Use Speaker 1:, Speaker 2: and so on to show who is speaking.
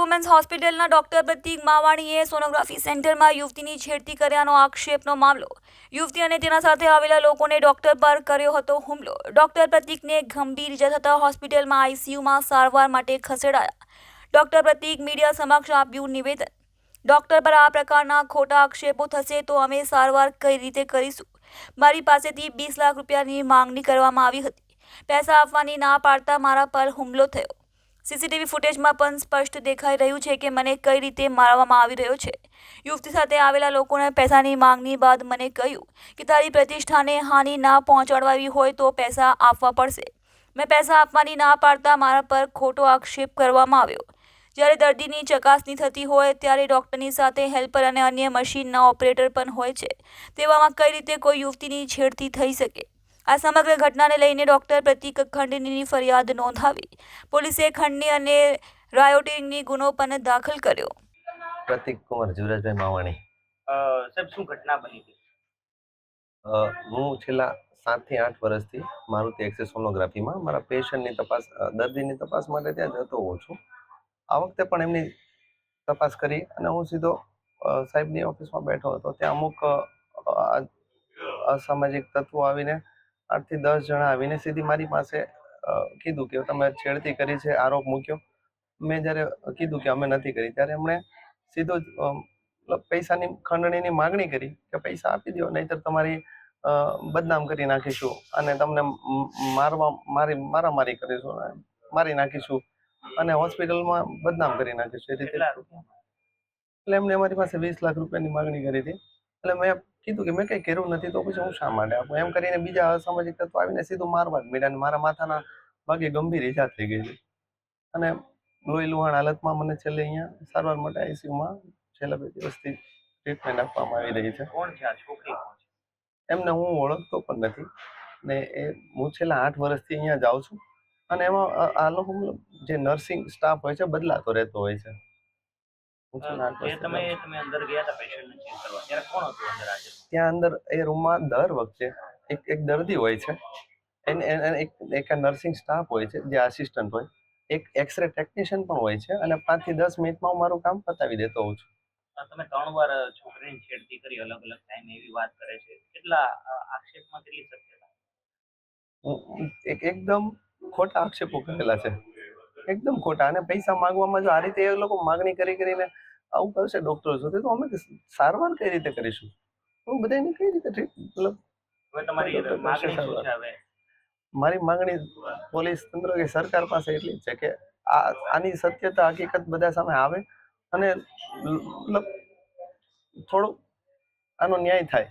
Speaker 1: Women's હોસ્પિટલના doctor પ્રતિક માવાણીએ sonography સેન્ટરમાં યુવતીની છેડતી કર્યાનો આક્ષેપનો મામલો. યુવતી અને તેના સાથે આવેલા લોકોને ડોક્ટર પર કર્યો હતો હુમલો. ડોક્ટર પ્રતીકને ગંભીર ઇજા થતાં હોસ્પિટલમાં આઈસીયુમાં સારવાર માટે ખસેડાયા. ડોક્ટર પ્રતિક મીડિયા સમક્ષ આપ્યું નિવેદન. ડોક્ટર પર આ પ્રકારના ખોટા આક્ષેપો થશે તો અમે સારવાર કઈ રીતે કરીશું? મારી પાસેથી વીસ લાખ રૂપિયાની માંગણી કરવામાં આવી હતી. પૈસા આપવાની ના પાડતા મારા પર હુમલો થયો. સીસીટીવી ફૂટેજમાં પણ સ્પષ્ટ દેખાઈ રહ્યું છે કે મને કઈ રીતે મારવામાં આવી રહ્યો છે. યુવતી સાથે આવેલા લોકોને પૈસાની માંગણી બાદ મને કહ્યું કે તારી પ્રતિષ્ઠાને હાનિ ના પહોંચાડવાવી હોય તો પૈસા આપવા પડશે. મેં પૈસા આપવાની ના પાડતા મારા પર ખોટો આક્ષેપ કરવામાં આવ્યો. જ્યારે દર્દીની ચકાસણી થતી હોય ત્યારે ડૉક્ટરની સાથે હેલ્પર અને અન્ય મશીનના ઓપરેટર પણ હોય છે. તેવામાં કઈ રીતે કોઈ યુવતીની છેડતી થઈ શકે? આ સમગ્ર ઘટનાને લઈને ડૉક્ટર પ્રતિક ખંડનીની ફરિયાદ નોંધાવી પોલીસે ખંડની અને રાયોટિંગની ગુનો પણ દાખલ કર્યો.
Speaker 2: પ્રતિક કુમાર જીવરાજભાઈ માવાણી.
Speaker 3: સાહેબ શું ઘટના બની હતી?
Speaker 2: હું છેલ્લા સાતથી આઠ વર્ષથી મારુતિ એક્સેસ સોનોગ્રાફીમાં મારા પેશન્ટની તપાસ દર્દીની તપાસ માટે ત્યાં જતો હોઉં છું. આ વખતે પણ એમની તપાસ કરી અને હું સીધો સાહેબની ઓફિસમાં બેઠો હતો. ત્યાં અમુક અસામાજિક તત્વો આવીને આઠથી દસ જણા આવીને સીધી મારી પાસે કીધું કે તમે છેડતી કરી છે આરોપ મૂક્યો. મેં જ્યારે કીધું કે અમે નથી કરી ત્યારે એમણે સીધો જ મતલબ પૈસાની ખંડણીની માગણી કરી કે પૈસા આપી દો નહીંતર તમારી બદનામ કરી નાખીશું અને તમને મારવા મારી મારામારી કરીશું મારી નાખીશું અને હોસ્પિટલમાં બદનામ કરી નાખીશું એ રીતે. એટલે એમને અમારી પાસે વીસ લાખ રૂપિયાની માગણી કરી હતી. એટલે મેં કીધું કે મેં કંઈ કર્યું નથી તો પછી હું શા માટે આપું? એમ કરીને બીજા અસામાજિક તત્વો આવીને સીધું મારવા જ અને મારા માથાના ભાગે ગંભીર ઈજા થઈ ગઈ છે અને લોહી લુહાણ હાલતમાં મને છેલ્લે અહીંયા સારવાર માટે આઈસીયુમાં છેલ્લા બે દિવસથી ટ્રીટમેન્ટ આપવામાં આવી રહી છે.
Speaker 3: કોણ છે આ છોકરી
Speaker 2: એમને હું ઓળખતો પણ નથી ને એ હું છેલ્લા આઠ વર્ષથી અહીંયા જાઉં છું અને એમાં આ- લોકો જે નર્સિંગ સ્ટાફ હોય છે બદલાતો રહેતો હોય છે.
Speaker 3: તમે તમે અંદર ગયા હતા પેશન્ટને ત્યારે કોણ હતું અંદર હાજર?
Speaker 2: ત્યાં અંદર એ રૂમમાં દર વખતે એક એક દર્દી હોય છે. એને એક એક નર્સિંગ સ્ટાફ હોય છે જે આસિસ્ટન્ટ હોય. એક એક્સરે ટેકનિશિયન પણ હોય છે અને પાંચથી દસ મિનિટમાં હું મારું કામ પતાવી દેતો હોઉં છું.
Speaker 3: તમે ત્રણ વાર છોકરીની છેડતી કરી અલગ અલગ ટાઈમ એવી વાત કરે છે. કેટલા આક્ષેપમાં કેટલી સત્યતા
Speaker 2: એકદમ ખોટા આક્ષેપો કરેલા છે. એકદમ ખોટા અને પૈસા માંગવામાં જો આ રીતે એ લોકો માગણી કરી કરીને આવું કરશે ડોક્ટરો સુધી તો અમે સારવાર કઈ રીતે કરીશું? હું બધાને કઈ રીતે મતલબ મારી માંગણી પોલીસ તંત્ર કે સરકાર પાસે એટલી જ છે કે આ આની સત્યતા હકીકત બધા સામે આવે અને મતલબ થોડું આનો ન્યાય થાય.